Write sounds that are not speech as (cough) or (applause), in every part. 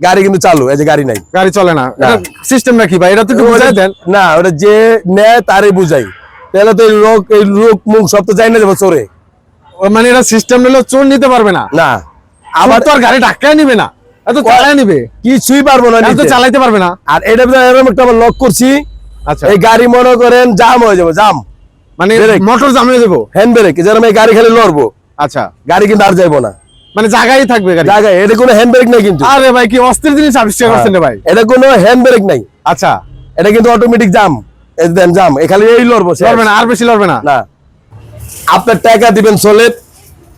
গাড়ি কিন্তু চালু এই যে গাড়ি নাই। গাড়ি চলে না। সিস্টেম নাকি ভাই? এটা তো একটু বুঝাই দেন। না ওটা যে নেয় তারই বুঝাই। তাহলে তো এই লোক এই লোক মুখ সব তো যাই না যাব চোরে। মানে এটা সিস্টেম নিলে চোর নিতে পারবে না। না। আবার তো আর গাড়ি ধাক্কায় নিবে না। এত চালায় নিবে। কিছুই পারব না এত চালাইতে পারবে না। আর এটা এরকম একটা আমার লক করছি। আচ্ছা। এই গাড়ি মনে করেন জাম হয়ে যাবে জাম। মানে। মোটর জামিয়ে দেবো হ্যান্ড ব্রেক যেরকম এই গাড়ি খালি লড়বো। আচ্ছা। গাড়ি কিন্তু আর যাইবো না। মানে জায়গায় থাকবে গাড়ি। জায়গায় এটা কোনো হ্যান্ড ব্রেক নাই কিন্তু। আরে ভাই কি অস্থির জিনিস আবিষ্কার করছেন ভাই। এটা কোনো হ্যান্ড ব্রেক নাই। আচ্ছা। এটা কিন্তু অটোমেটিক জাম দেন জাম এ খালি এই লড়বো লড়বে না আর বেশি লড়বে না। না। আপনার টাকা দিবেন সলেট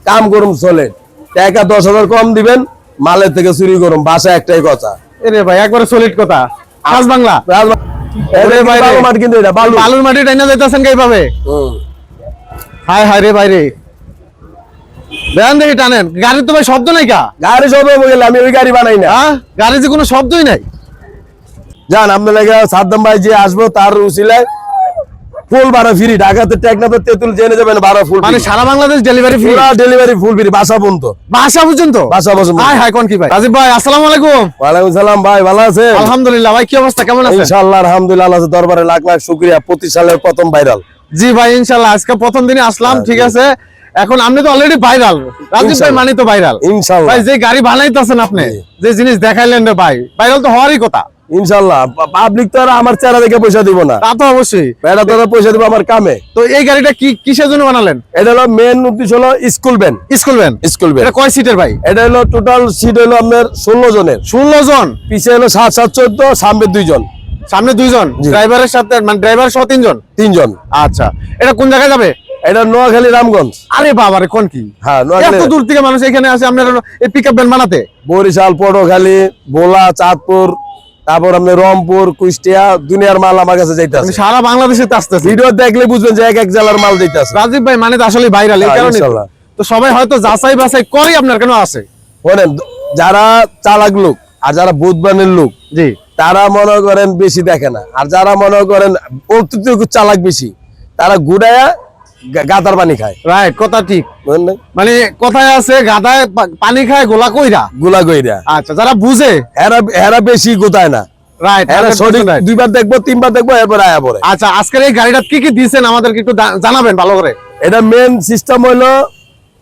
কাম করুন সলেট টাকা দশ হাজার কম দিবেন মালের থেকে চুরি করুন বাসা একটাই কথা। এরে ভাই একবারে সলিড কথা। আজ বাংলা। রাজমা- ওরে এটা বাইরে। বালু মাটি কিন্তু এটা বালুর। মাটি টাইনা যাইতেছেন কীভাবে। হায় হায় রে বাইরে দেখি টানেন। গাড়ির তো ভাই শব্দ নাই কা? গাড়ি হয়ে গেলে আমি ওই গাড়ি বানাই না। হ্যাঁ? গাড়ি যে কোনো শব্দই নাই। যান আপনার লাগে সাদ্দাম ভাই যে আসব তার উচিলায় ফুল ভাড়া ফ্রি। ঢাকাতে টেকনাফের তেঁতুল জেনে যাবেন ভাড়া ফুল মানে সারা বাংলাদেশ ডেলিভারি ফ্রি পুরা ডেলিভারি ফুল ফ্রি বাসা পর্যন্ত। বাসা পর্যন্ত? বাসা পর্যন্ত। হায় হায় কোন কি ভাই? রাজীব ভাই আসসালামু আলাইকুম। ওয়ালাইকুম সালাম ভাই ভালো আছেন? আলহামদুলিল্লাহ ভাই কি অবস্থা? কেমন আছেন? ইনশাআল্লাহ আলহামদুলিল্লাহ আল্লাহ দরবারে লাখ লাখ শুকরিয়া। প্রতি সালের প্রথম ভাইরাল জি ভাই ইনশাআল্লাহ আজকে প্রথম দিনে আসলাম ঠিক আছে। এখন আপনি তো অলরেডি ভাইরাল রাজীব ভাই মানে তো ভাইরাল ইনশাআল্লাহ ভাই যে গাড়ি বানাইতেছেন আপনি যে জিনিস দেখাইলেন রে ভাই ভাইরাল তো হওয়ারই কথা। ইনশাআল্লাহ পাবলিক তো আর আমার চেহারা দেখে পয়সা দিব না। তা তো অবশ্যই। এটা তো পয়সা দিব আমার কামে। তো এই গাড়িটা কি কিসের জন্য বানালেন? এটা হলো মেন উদ্দেশ্য হলো school van school van school van এটা কয় সিটের ভাই? এটা হলো টোটাল সিট হলো আপনার ষোলো জনের। ষোলো জন? পিছে হলো সাত সাত চোদ্দ সামনে দুইজন। সামনে দুইজন। ড্রাইভারের সাথে মানে ড্রাইভার সহ তিনজন? তিনজন। আচ্ছা। এটা কোন জায়গায় যাবে? এটা নোয়াখালী রামগঞ্জ। আরে বাবারে কোন কি? হ্যাঁ এত দূর থেকে মানুষ এখানে আসে আপনার এই পিক আপ ভ্যান বানাতে? বরিশাল পটুয়াখালী ভোলা চাঁদপুর তারপর আপনি রংপুর কুষ্টিয়া দুনিয়ার মাল আমার কাছে যাইতে মানে সারা বাংলাদেশে আসতেছে। ভিডিও দেখলে বুঝবেন যে এক এক জেলার মাল যাইতে আছে রাজীব ভাই মানে তো আসলে ভাইরাল এই হ্যাঁ, কারণে তো। সবাই হয়তো যাচাই বাছাই করে আপনার কেন আসে? শোনেন যারা চালাক লোক আর যারা বুধবানের লোক জি। তারা মনে করেন বেশি দেখে না। আর যারা মনে করেন অত্যধিক চালাক বেশি তারা গুড়ায়া গা- গাতার পানি খায়। রাইট কথা ঠিক। মানে কথায় আছে গাদায় পানি খায় গোলা কইরা। গোলা কইরা। আচ্ছা যারা বুঝে। এরা এরা বেশি গোদায় না। রাইট এরা সঠিক দুইবার দেখব তিনবার দেখব এরপর আয়া পড়ে। আচ্ছা আজকের এই গাড়িটা কি কি দিয়েছেন আমাদেরকে একটু জানাবেন ভালো করে। এটা মেন সিস্টেম হইল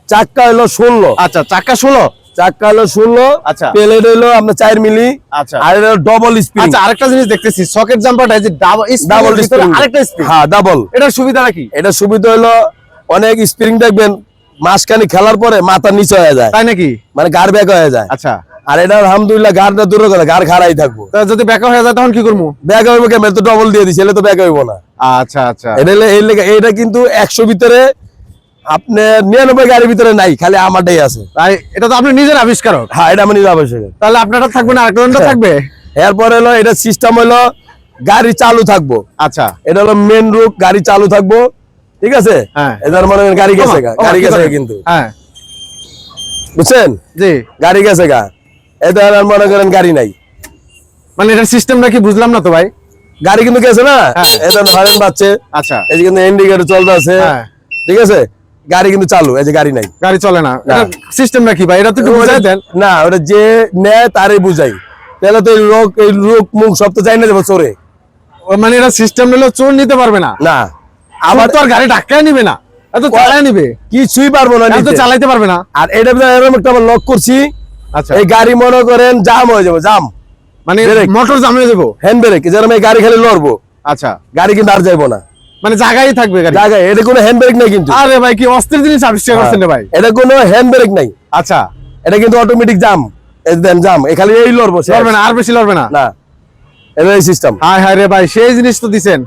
চাক্কা হইল ষোলো। আচ্ছা চাক্কা ষোলো। ষোলো আচ্ছা। প্লেট হইল আপনার চার মিলি। আচ্ছা। আর ডবল স্পিড আচ্ছা আরেকটা জিনিস দেখতেছি সকেট জাম্পারটা যে ডাবল ডাবল স্পিড আরেকটা স্পিড হ্যাঁ ডাবল এটার সুবিধাটা কি? এটা সুবিধা হইল অনেক স্প্রিং দেখবেন মাঝখানে খেলার পরে মাথা নিচে হয়ে যায়। তাই নাকি? মানে গাড় ব্যাক হয়ে যায়। আচ্ছা। আর এটা আলহামদুলিল্লাহ গাড়টা দূরে করে গাড় খাড়াই থাকব। যদি ব্যাক হয়ে যায় তখন কি করব? ব্যাক হইব কেমন? তো ডবল দিয়ে দিছে এলে তো ব্যাক হইব না। আচ্ছা আচ্ছা। এটা কিন্তু একশো ভিতরে আপনার নিরানব্বই গাড়ির ভিতরে নাই খালি আমারটাই আছে। তাই এটা তো আপনি নিজের আবিষ্কারক। হ্যাঁ এটা আমি নিজে আবশ্যক তাহলে আপনারটা থাকবে না আরেকটা থাকবে? এরপরে হলো এটা সিস্টেম হলো গাড়ি চালু থাকব। আচ্ছা। এটা হলো মেন রুট গাড়ি চালু থাকব। ঠিক আছে? হ্যাঁ। এটার মনে গাড়ি গেছে গাড়ি গেছে কিন্তু। হ্যাঁ। বুঝছেন? জি। গাড়ি গেছে গা। এটা আর মনে করেন গাড়ি নাই। মানে এটার সিস্টেমটা কি বুঝলাম না তো ভাই? গাড়ি কিন্তু গেছে না? হ্যাঁ। এটা হরেন বাচ্চে। আচ্ছা। এই যে কিন্তু ইন্ডিকেটর চলতে আছে। হ্যাঁ। ঠিক আছে? গাড়ি কিন্তু চালু এই যে গাড়ি নাই। গাড়ি চলে না। এটা সিস্টেমটা কি ভাই? এটা তো একটু বুঝাই দেন। না ওটা যে নেয় তারই বুঝাই। তাহলে তো লোক এই লোক মুখ সব তো না যাব চোরে। মানে এটা সিস্টেম নিলে চোর নিতে পারবে না। না আবার তো আর গাড়ি ধাক্কায় নিবে না। এত চালায় নিবে। কিছুই পারব না নিতে। চালাইতে পারবে না। আর এটা এরকম একটা আমার লক করছি। আচ্ছা। এই গাড়ি মনে করেন জাম হয়ে যাবে জাম। মানে। মোটর জামিয়ে দেবো হ্যান্ড ব্রেক যেরকম এই গাড়ি খালি লড়বো। আচ্ছা। গাড়ি কিন্তু আর যাইবো না। মানে জায়গায় থাকবে গাড়ি। জায়গায় এটা কোনো হ্যান্ড ব্রেক নাই কিন্তু। আরে ভাই কি অস্থির জিনিস আবিষ্কার করছেন ভাই। এটা কোনো হ্যান্ড ব্রেক নাই। আচ্ছা। এটা কিন্তু অটোমেটিক জাম এই দেন জাম এ খালি এই লড়বো। লড়বে না আর বেশি লড়বে না? না এটা এই সিস্টেম হায় হায় রে ভাই সেই জিনিস তো দিছেন।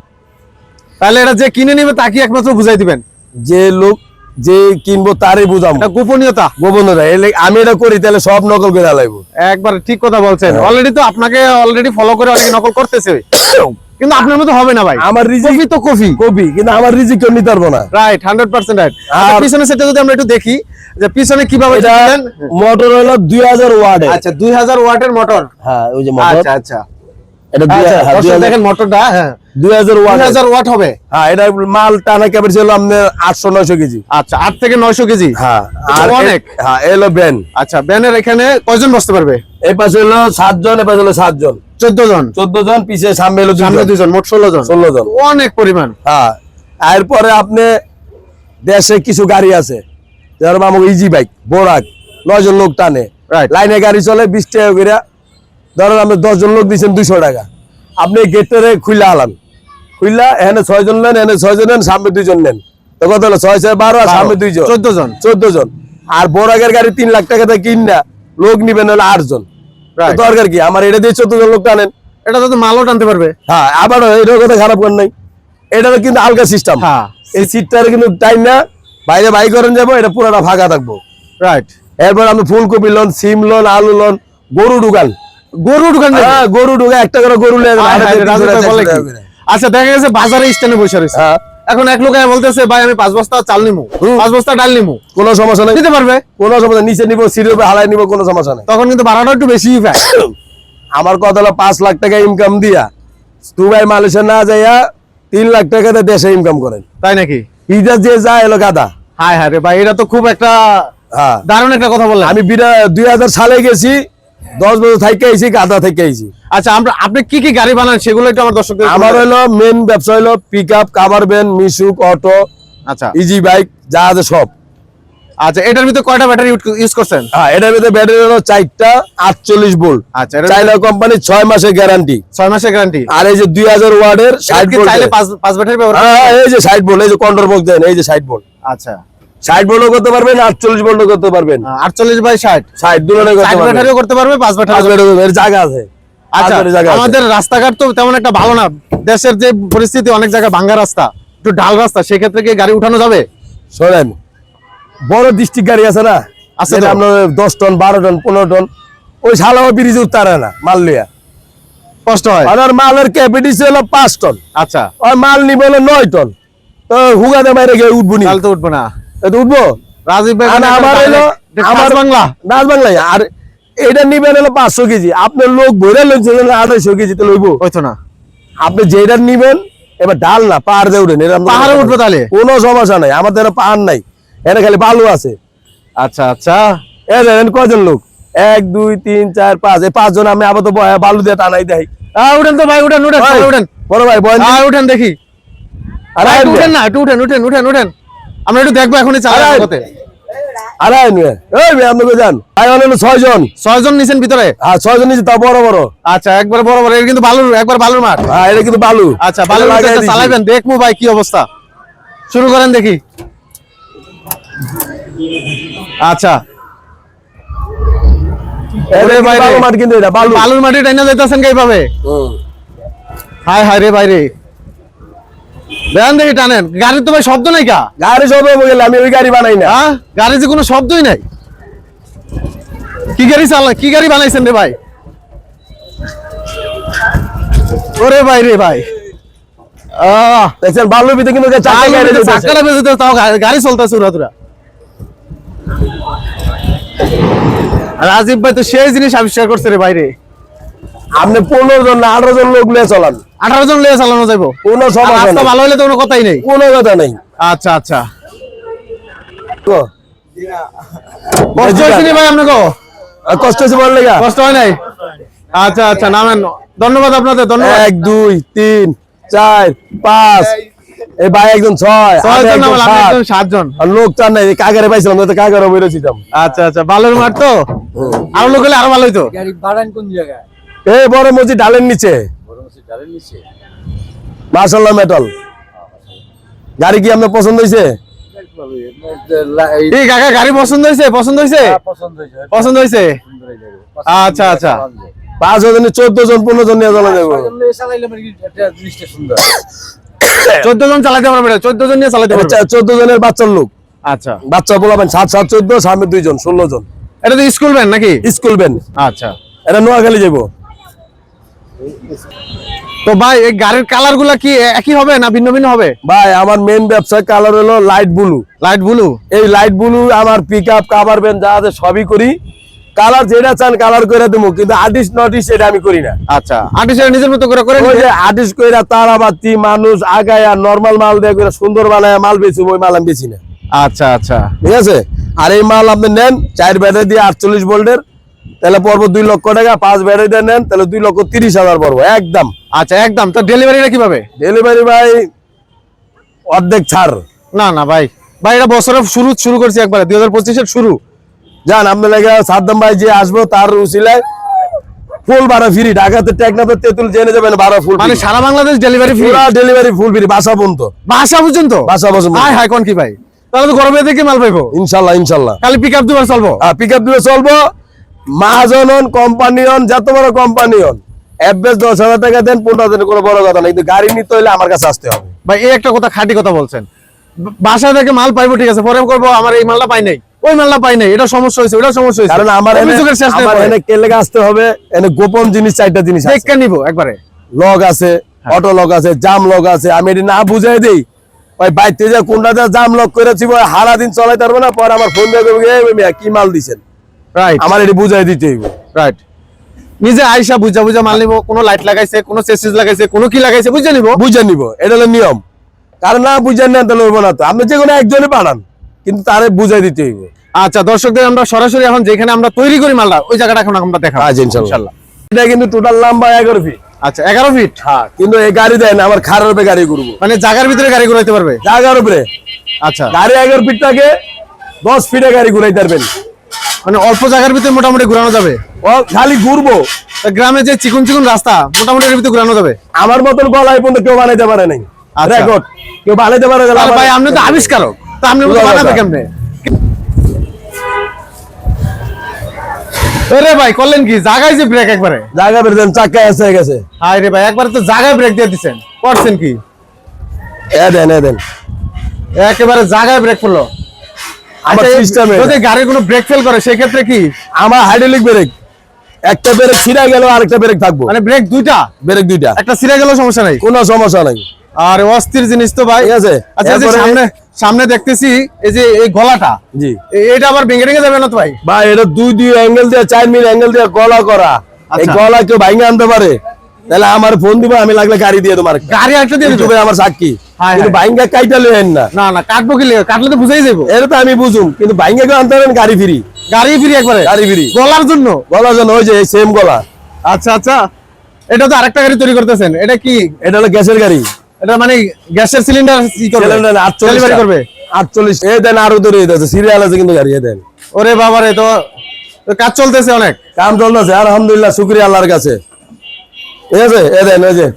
তাহলে এটা যে কিনে নিবে তাকে একমাত্র বুঝাই দিবেন। যে লোক যে কিনবো তারই বুঝাম এটা গোপনীয়তা। গোপনতা এলে আমি এটা করি তাহলে সব নকল করে লাগবো একবার ঠিক কথা বলছেন। হ্যাঁ। অলরেডি তো আপনাকে অলরেডি ফলো করে অনেকে নকল করতেছে। (coughs) কিন্তু আপনার মতো হবে না ভাই। আমার রিজিক তো কফি। কপি কিন্তু আমার রিজিক কেউ নিতে পারব না। রাইট হান্ড্রেড পার্সেন্ট রাইট আর- পিছনে সেটা যদি আমরা একটু দেখি যে পিছনে কীভাবে মোটর হলো দুই হাজার ওয়ার্ড আচ্ছা দুই হাজার ওয়াটের মোটর হ্যাঁ ওই যে মোটর আচ্ছা আচ্ছা। এটা আচ্ছা, হ্যাঁ, দেখেন মোটরটা হ্যাঁ। দুই হাজার ওয়াট হাজার ওয়াট হবে। হ্যাঁ এটা মাল টানা আপনার আটশো নয়শো কেজি। আচ্ছা আট থেকে নয়শো কেজি? হ্যাঁ আর অনেক। এ- হ্যাঁ এলো ব্যান। আচ্ছা ব্যানের এখানে কয়জন বসতে পারবে? এই পাশে হলো সাতজন এই পাশে হলো সাতজন। চোদ্দ জন। চোদ্দ জন পিছে সামনে সামনে দুজন মোট ষোলো জন। ষোলো জন। অনেক পরিমাণ। হ্যাঁ এরপরে আপনি দেশে কিছু গাড়ি আছে যেরকম আমার ইজি বাইক বোরাক নয়জন লোক টানে। Right. লাইনে গাড়ি চলে বিশ টাকা করে। ধরেন আপনি দশজন লোক দিচ্ছেন দুইশো টাকা। আপনি গেটের খুলে আলান। খুললা এখানে ছয়জন নেন এখানে ছয়জন নেন সামনে দুইজন নেন। তো কত হলো? ছয় ছয় বারো আর সামনে দুইজন। চোদ্দ জন। চোদ্দ জন। আর বোরাকের গাড়ি তিন লাখ টাকা দিয়ে কিন না লোক নিবেন হলো আট জন Right. তো দরকার কি? আমার এটা দিয়ে চোদ্দ লোক টানেন। এটা তো মালও টানতে পারবে। হ্যাঁ আবার এটার কথা খারাপ করেন নাই। এটারও কিন্তু আলগা সিস্টেম হ্যাঁ। এই সিটটার কিন্তু টাইম না। বাইরে বাই করেন যাব এটা পুরোটা ফাঁকা থাকব। রাইট এরপর আমি ফুলকপি লোন সিম লোন আলু লোন গরু ঢুকান। গরু ঢুকান হ্যাঁ গরু ঢুকা একটা করে গরু নিয়ে হায় হায়। আচ্ছা দেখা গেছে বাজারে স্ট্যান্ডে বসে রয়েছে। হ্যাঁ। এখন এক লোক বলতেছে ভাই আমি পাঁচ বস্তা চাল হুম। পাঁচ বস্তা ডাল নিমু। কোনো সমস্যা নেই। দিতে পারবে? কোনো সমস্যা নিচে নিবো সিটের উপরে হালাই নিবো কোনো সমস্যা নেই। তখন কিন্তু ভাড়াটা একটু বেশি পায়। আমার কথা হলো পাঁচ লাখ টাকা ইনকাম দিয়া। দুবাই মালয়েশিয়া না যাইয়া তিন লাখ টাকাতে দেশে ইনকাম করেন। তাই নাকি? বিদেশ যে যায় এলো গাদা। হায় হায় রে ভাই এটা তো খুব একটা হ্যাঁ। দারুণ একটা কথা বললেন। আমি দুই হাজার সালে গেছি দশ বছর থেকে আইছি গাদা থেকে আইছি। আচ্ছা আমরা আপনি কি কি গাড়ি বানান সেগুলো একটু আমার দর্শকদের আমার হলো মেন ব্যবসা হলো pick up cover van Mishuk auto আচ্ছা। ইজি বাইক যা আছে সব। আচ্ছা এটার ভিতরে কয়টা ব্যাটারি ইউজ করছেন? হ্যাঁ এটার ভিতরে ব্যাটারি হলো চারটা আটচল্লিশ ভোল্ট আচ্ছা চাইনা কোম্পানি ছয় মাসের গ্যারান্টি ছয় মাসের গ্যারান্টি আর এই যে দুই হাজার ওয়ার্ডের ষাট ভোল্ট চাইলে পাঁচ ব্যাটারি ব্যবহার হ্যাঁ এই যে ষাট ভোল্ট এই যে কন্ট্রোল বক্স দেন এই যে ষাট ভোল্ট আচ্ছা। ষাট ভোল্টও করতে পারবেন আটচল্লিশ ভোল্টও করতে পারবেন। আটচল্লিশ বাই ষাট। ষাট দুটোই করতে ব্যাটারিও পারবে পাঁচ ব্যাটারি এর জায়গা আছে। আচ্ছা। আমাদের রাস্তাঘাট তো তেমন একটা ভালো না। দেশের যে পরিস্থিতি অনেক জায়গায় ভাঙ্গা রাস্তা একটু ঢাল রাস্তা সেক্ষেত্রে কি গাড়ি উঠানো যাবে? শোনেন বড় ডিস্ট্রিক্ট গাড়ি আছে না? আছে আপনার দশ টন বারো টন পনেরো টন ওই সালামা ব্রিজে উত্তারে না মাল লিয়া কষ্ট হয়। আর মালের ক্যাপিটিসি হলো পাঁচ টন। আচ্ছা। আর মাল নিবে হলো নয় টন। তো হুগাতে বাইরে গিয়ে উঠবো নি। তো উঠবো না। উঠবো? রাজীব ভাই আমার হলো আমার বাংলা বাংলায় আর এটা নিবেন হলো পাঁচশো কেজি। আপনার লোক ভরে লইছে আড়াইশো কেজি তো লইবো। হইতো না। আপনি যেটা নিবেন এবার ডাল না পাহাড় দিয়ে উঠেন। এরকম পাহাড়ে উঠবো তাহলে? কোনো সমস্যা নাই। আমাদের পাহাড় নাই। এখানে খালি বালু আছে। আচ্ছা আচ্ছা। এ দেখেন কজন লোক? এক দুই তিন চার পাঁচ। এই পাঁচজন আমি আবার তো বয়া বালু দিয়ে টানাই দেয় উঠেন তো ভাই উঠেন উঠেন উঠেন। বড় ভাই আহ, উঠেন দেখি। আরে উঠেন না উঠেন উঠেন উঠেন উঠেন। আমরা একটু দেখব। এই যান? ছয়জন নিছেন ভিতরে? হ্যাঁ ছয় জন তা বড় বড়। আচ্ছা একবার বড় বড় এটা কিন্তু বালুর একবার বালুর মাঠ। হ্যাঁ এটা কিন্তু বালু। আচ্ছা বালুর। চালাবেন দেখব ভাই কি অবস্থা। শুরু করেন দেখি। আচ্ছা। এটা ভাই রে। মাঠ কিন্তু এটা বালু। বালুর মাটি টাইনা যাইতেছেন কীভাবে। হায় হায় রে ভাই রে। দেন দেখি টানেন। গাড়ির তো ভাই শব্দ নাই কা? গাড়ি সব হয়ে আমি ওই গাড়ি বানাই না। হ্যাঁ? গাড়ি যে কোনো শব্দই নাই। কি গাড়ি চালা কি গাড়ি বানাইছেন রে ভাই? ওরে ভাই রে ভাই। দেখছেন বালুর ভিতরে কিন্তু চাকা চাকাটা তো তাও গাড়ি চলতেছে উড়াদুরা রাজীব ভাই তো সেই জিনিস আবিষ্কার করছে রে বাইরে আপনি পনেরো জন না আঠারো জন লোক নিয়ে চলান। আঠারো জন লিয়ে চালানো যাব কোনো সমস্যা রাস্তা ভালো হলে তো কোনো কথাই নেই। কোনো কথা নেই। আচ্ছা আচ্ছা। তো, কষ্ট হয়েছে নি ভাই আপনাকে? কষ্ট হয়েছে বল লেগা। কষ্ট হয় নাই? আচ্ছা আচ্ছা নামেন। ধন্যবাদ আপনাদের ধন্যবাদ। এক দুই তিন চার পাঁচ। এই ভাই একজন ছয় ছয় আমি জন একজন সাতজন আর লোক চার নাই কাগারে পাইছিলাম না তো কাগারে বেরোছিলাম আচ্ছা আচ্ছা ভালোর মাঠ তো? আরও লোক হলে আরও ভালো হইতো। গাড়ি বাড়ান কোন জায়গায়? এই বড় মসজিদ ডালের নিচে। নিচে? মেটাল গাড়ি কি আপনার পছন্দ হয়েছে? এই কাকা গাড়ি পছন্দ হয়েছে? পছন্দ হয়েছে? পছন্দ হয়েছে। পছন্দ হয়েছে? হয়ে আচ্ছা আচ্ছা। পাঁচ জন চোদ্দ জন পনেরো জন নিয়ে চলা যাব মানে চোদ্দ জন চালাতে পারবে চোদ্দ জন নিয়ে চালাতে পারবে। চোদ্দ জনের বাচ্চার লোক। আচ্ছা। বাচ্চা বলাবেন সাত সাত চোদ্দ সামনে দুইজন ষোলো জন। এটা তো স্কুল ভ্যান নাকি? স্কুল ভ্যান আচ্ছা। এটা নোয়াখালী যাব তো ভাই এই গাড়ির কালারগুলা কি একই হবে না ভিন্ন ভিন্ন হবে? ভাই আমার মেন ব্যবসা কালার হলো লাইট ব্লু লাইট ব্লু এই লাইট ব্লু আমার পিক আপ কাভার ভ্যান যা আছে সবই করি। কালার যেটা চান কালার করে দেবো কিন্তু আর্টিস্ট নটিস্ট এটা আমি করি না। আচ্ছা আর্টিস্টের নিজের মতো করে করে ওই? যে আর্টিস্ট কইরা তারাবাতি মানুষ আগায় নর্মাল মাল দিয়ে কইরা সুন্দর বানায় মাল বেচি ওই মাল আমি বেচি না। আচ্ছা আচ্ছা। ঠিক আছে? আর এই মাল আপনি নেন চার ব্যাটারি দিয়ে আটচল্লিশ ভোল্টের তাহলে পড়ব দুই লক্ষ টাকা পাঁচ ব্যাটারি দেন নেন তাহলে দুই লক্ষ তিরিশ হাজার পড়ব একদম। আচ্ছা একদম। তো ডেলিভারিটা কীভাবে? ডেলিভারি ভাই অর্ধেক ছাড়। না না ভাই। ভাই এটা বছরের শুরু শুরু করছি একবারে দুই হাজার পঁচিশের শুরু। যান আপনার লাগে সাদ্দাম ভাই যে আসব তার উচিলায় ফুল ভাড়া ফ্রি ঢাকাতে টেকনাফের তেঁতুল জেনে যাবেন ভাড়া ফুল মানে সারা Bangladesh delivery free delivery full free বাসা পর্যন্ত। বাসা পর্যন্ত? বাসা পর্যন্ত। হাই হাই কোন কি ভাই? তাহলে তো গরমে দেখে মাল পাইবো? ইনশাল্লাহ ইনশাল্লাহ। খালি পিক আপ দুবার চলবো? আর পিক আপ দিলে চলবো। মাহাজন হন কোম্পানি হন যত বড় কোম্পানি হন অ্যাভারেজ দশ হাজার টাকা দেন পনেরো দিনের কোনো বড় কথা না কিন্তু গাড়ি নিতে হলে আমার কাছে আসতে হবে। ভাই এই একটা কথা খাঁটি কথা বলছেন। বাসা থেকে মাল পাইবো ঠিক আছে পরে করব আমার এই মালটা পাই নাই। ওই মালটা পাই নাই এটা সমস্যা হয়েছে ওটা সমস্যা হয়েছে। কারণ আমার এনে- অভিযোগের শেষ নেই। এনে কে লেগে আসতে হবে এনে গোপন জিনিস চারটা জিনিস আছে। দেখে নিবো একবারে। লগ আছে হ্যাঁ। অটো লগ আছে জাম লগ আছে আমি এটি না বুঝাই দেই। ওই বাইতে যা যে কোনটাতে জাম লক করেছি ওই হারা দিন চলাই পারব না পরে আমার ফোন দিয়ে "এই মিয়া, কি মাল দিছেন? রাইট আমার এটি বুঝাই দিতে হইব। রাইট নিজে আইসা বুঝা বুঝা মাল নিবো কোনো লাইট লাগাইছে কোনো চেসিস লাগাইছে কোনো কি লাগাইছে বুঝে নিবো। বুঝে নিব এটা হলো নিয়ম। কারণ না বুঝেন না তাহলে হইব না তো। আপনি যে কোনো একজনে পাঠান কিন্তু তারে বুঝাই দিতে হইব। আচ্ছা দর্শকদের আমরা সরাসরি এখন যেখানে আমরা তৈরি করি মালটা ওই জায়গাটা এখন আমরা দেখা আচ্ছা ইনশাল্লাহ। এটা কিন্তু টোটাল লম্বা এগারো ফিট আচ্ছা এগারো ফিট হ্যাঁ কিন্তু এই গাড়ি দেয় না আমার খারাপ উপরে গাড়ি করব মানে জায়গার ভিতরে গাড়ি ঘুরাইতে পারবে? জায়গার উপরে। আচ্ছা। গাড়ি এগারো ফিট থাকে দশ ফিটে গাড়ি ঘুরাই পারবেন। মানে অল্প জায়গার ভিতরে মোটামুটি ঘুরানো যাবে। ও খালি ঘুরবো। গ্রামে যে চিকুন চিকুন রাস্তা মোটামুটি এর ভিতরে ঘুরানো যাবে। আমার মতন গলায় পর্যন্ত কেউ বানাইতে পারে নাই। আচ্ছা। রেকর্ড কেউ বানাইতে পারে না, ভাই আপনি তো আবিষ্কারক। তা আপনি বানাবে কেমনে? আরে ভাই করলেন কি? জায়গায় যে ব্রেক একবারে। জায়গা বের দেন চাক্কা এসে গেছে। হাই রে ভাই একবারে তো জায়গায় ব্রেক দিয়ে করছেন কি? এ দেন এ দেন। একেবারে জায়গায় ব্রেক পড়ল আমার এই- system এ। যদি গাড়ির কোনো ব্রেক ফেল করে সেই ক্ষেত্রে কি? আমার হাইড্রোলিক ব্রেক একটা ব্রেক ছিঁড়া গেল আরেকটা ব্রেক থাকব। মানে ব্রেক দুইটা? ব্রেক দুইটা। একটা সিরে গেলেও সমস্যা নাই? কোনো সমস্যা নাই। আর অস্থির জিনিস তো ভাই। আছে। আচ্ছা সামনে সামনে দেখতেছি এই যে এই গলাটা। জি। এটা আবার ভেঙে ভেঙে যাবে না তো ভাই? ভাই এটা দুই দুই অ্যাঙ্গেল দিয়ে চার মিল অ্যাঙ্গেল দিয়ে গলা করা। এই আচ্ছা। গলা কেউ ভাঙে আনতে পারে। তাহলে আমার ফোন দিব আমি লাগলে গাড়ি দিয়ে তোমার। গাড়ি একটা দিয়ে দিবে। আমার সাক্ষী। কিন্তু। কাইটা লইেন না। না না কাটবো কি কাটলে তো বুঝাই যাব এটা তো আমি বুঝুম কিন্তু ভাঙ্গা কেউ আনতে পারেন গাড়ি ফ্রি। গাড়ি ফিরি একবারে। গাড়ি ফ্রি। গলার জন্য? গলার জন্য ওই যে সেম গলা। আচ্ছা আচ্ছা। এটা তো আরেকটা গাড়ি তৈরি করতেছেন। এটা কি? এটা হলো গ্যাসের গাড়ি। এটা মানে গ্যাসের সিলিন্ডার কি করবে? সিলিন্ডার আটচল্লিশ ডেলিভারি করবে? আটচল্লিশ। এই দেন আরও ধরে আছে সিরিয়াল আছে কিন্তু গাড়ি দেন। ওরে বাবা রে তো তো কাজ চলতেছে অনেক। কাম চলতেছে আলহামদুলিল্লাহ শুক্রিয়া আল্লাহর কাছে। ঠিক আছে এ দেন ওই যে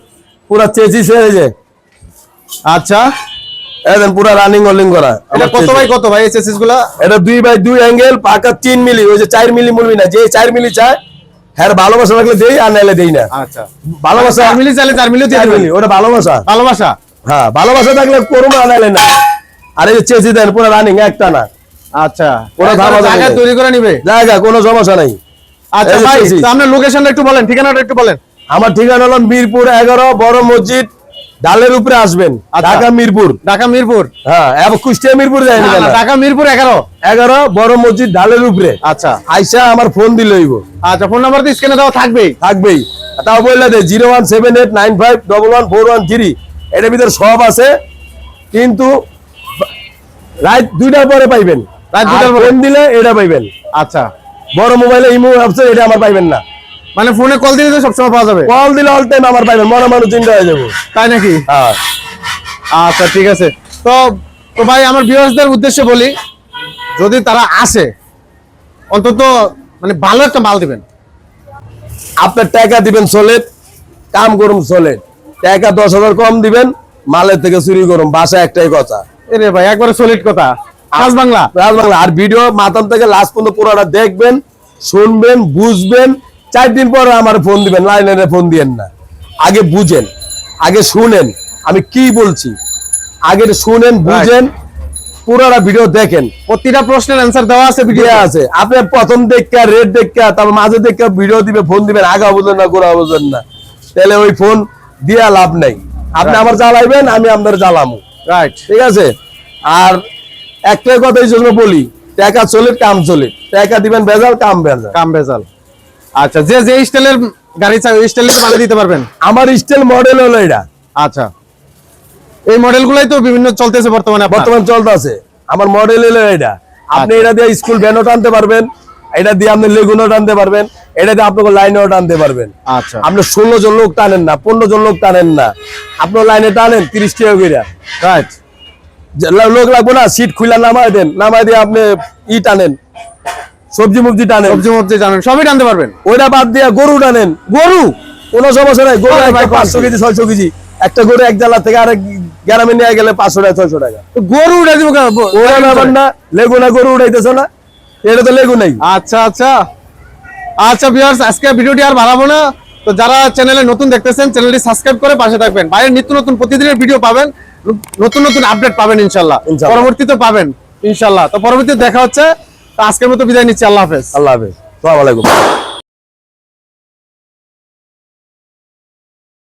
পুরা চেঁচিস এই যে। আচ্ছা এ দেন পুরা রানিং করা। এটা কত। বাই কত ভাই এসএসএসগুলা? এটা বাই অ্যাঙ্গেল পাকা মিলি ওই যে মিলি মুলবি না যে মিলি চায় হ্যাঁ ভালোবাসা লাগলে দেই আর নাইলে দেই না। আচ্ছা। ভালোবাসা মিলি চাইলে মিলি দিয়ে মিলি ওটা ভালোবাসা। ভালোবাসা? হ্যাঁ ভালোবাসা থাকলে না নাইলে না। আর এই দেন পুরো রানিং একটা না। আচ্ছা। জায়গা তৈরি করে নিবে। জায়গা কোনো সমস্যা নাই। আচ্ছা ভাই চেঁচি। লোকেশনটা একটু বলেন ঠিকানাটা একটু বলেন। আমার ঠিকানা হলো মিরপুর এগারো বড় মসজিদ ডালের উপরে আসবেন আচ্ছা। ঢাকা মিরপুর। ঢাকা মিরপুর? হ্যাঁ কুষ্টিয়া মিরপুর না, ঢাকা মিরপুর এগারো। এগারো বড় মসজিদ ঢালের উপরে। আচ্ছা। আইসা আমার ফোন দিলে হইব। আচ্ছা ফোন নাম্বার তো স্ক্রিনে দেওয়া থাকবেই। থাকবেই। তাও বললে দে zero one seven eight nine five double one four one three. এটার ভিতরে সব আছে। কিন্তু রাত দুইটার পরে পাইবেন। রাত দুইটার ফোন দিলে এটা পাইবেন। আচ্ছা। বড় মোবাইলে ইমো অ্যাপস এটা আমার পাইবেন না। মানে ফোনে কল দিলে তো সবসময় পাওয়া যাবে। কল দিলে অল টাইম আমার পাইবেন মনে মানুষ চিন্তা হয়ে যাব। তাই নাকি? হ্যাঁ। আচ্ছা ঠিক আছে। তো তো ভাই আমার ভিউয়ার্সদের উদ্দেশ্যে বলি যদি তারা আসে অন্তত মানে ভালো একটা মাল দিবেন। আপনার টাকা দিবেন সোলেট কাম করুন সোলেট টাকা দশ হাজার কম দিবেন মালের থেকে চুরি করুন বাসা একটাই কথা। এরে ভাই একবারে সলিড কথা। কাজ বাংলা। রাজবাংলা আর ভিডিও মাথাম থেকে লাস্ট পর্যন্ত পুরোটা দেখবেন শুনবেন বুঝবেন চার দিন পরে আমার ফোন দিবেন লাইনে ফোন দিয়েন না। আগে বুঝেন আগে শুনেন আমি কি বলছি? আগে শুনেন বুঝেন পুরোটা ভিডিও দেখেন। প্রতিটা প্রশ্নের অ্যান্সার দেওয়া আছে ভিডিও আছে। আপনি প্রথম দেখে রেড দেখে তারপর মাঝে দেখে ভিডিও দিবে ফোন দিবেন আগা বুঝেন না গোড়া বুঝেন না। তাহলে ওই ফোন দিয়া লাভ নাই। আপনি আমার জ্বালাইবেন আমি আপনার জ্বালামু। রাইট ঠিক আছে? আর একটাই কথা এই জন্য বলি টাকা চলে কাম চলে। টাকা দিবেন বেজাল কাম বেজাল কাম বেজাল আচ্ছা যে যে স্টাইলের গাড়ি চাই ওই স্টাইলের বানিয়ে দিতে পারবেন? আমার স্টাইল মডেল হলো এটা। আচ্ছা। এই মডেলগুলাই তো বিভিন্ন চলতেছে বর্তমানে। বর্তমান চলতেছে। আমার মডেল হলো এটা। আপনি আচ্ছা। এটা দিয়ে স্কুল ভ্যানও টানতে পারবেন। এটা দিয়ে আপনি লেগুনও টানতে পারবেন। এটা দিয়ে আপনাকে লাইনেও টানতে পারবেন। আচ্ছা। আপনি ষোলো জন লোক টানেন না পনেরো জন লোক টানেন না। আপনার লাইনে টানেন তিরিশ টাকা করে রাইট লোক লাগবো না সিট খুলে নামাই দেন। নামাই দিয়ে আপনি ই টানেন। সবজি মুবজি টানেন। সবজি মবজি জানেন সবই টানতে পারবেন। ওইটা বাদ দিয়ে গরু টানেন। গরু? কোনো সমস্যা নাই গরু ভাই, পাঁচশো কেজি ছয়শো কেজি। একটা গরু এক জেলা থেকে আরেক গ্রামে নিয়ে গেলে পাঁচশো টাকা ছয়শো টাকা। গরু উঠে দিব ওরা ব্যাপার না লেগু না গরু উঠাইতেছে না। এটা তো লেগু নাই। আচ্ছা আচ্ছা। আচ্ছা ভিউয়ার্স আজকে ভিডিওটি আর বাড়াবো না। তো যারা চ্যানেলে নতুন দেখতেছেন চ্যানেলটি সাবস্ক্রাইব করে পাশে থাকবেন। বাইরের নিত্য নতুন প্রতিদিনের ভিডিও পাবেন। নতুন নতুন আপডেট পাবেন ইনশাল্লাহ। পরবর্তীতে পাবেন ইনশাল্লাহ। তো পরবর্তীতে দেখা হচ্ছে। আজকের মতো বিদায় নিচ্ছি আল্লাহ হাফেজ। আল্লাহ হাফেজ। সালাম আলাইকুম।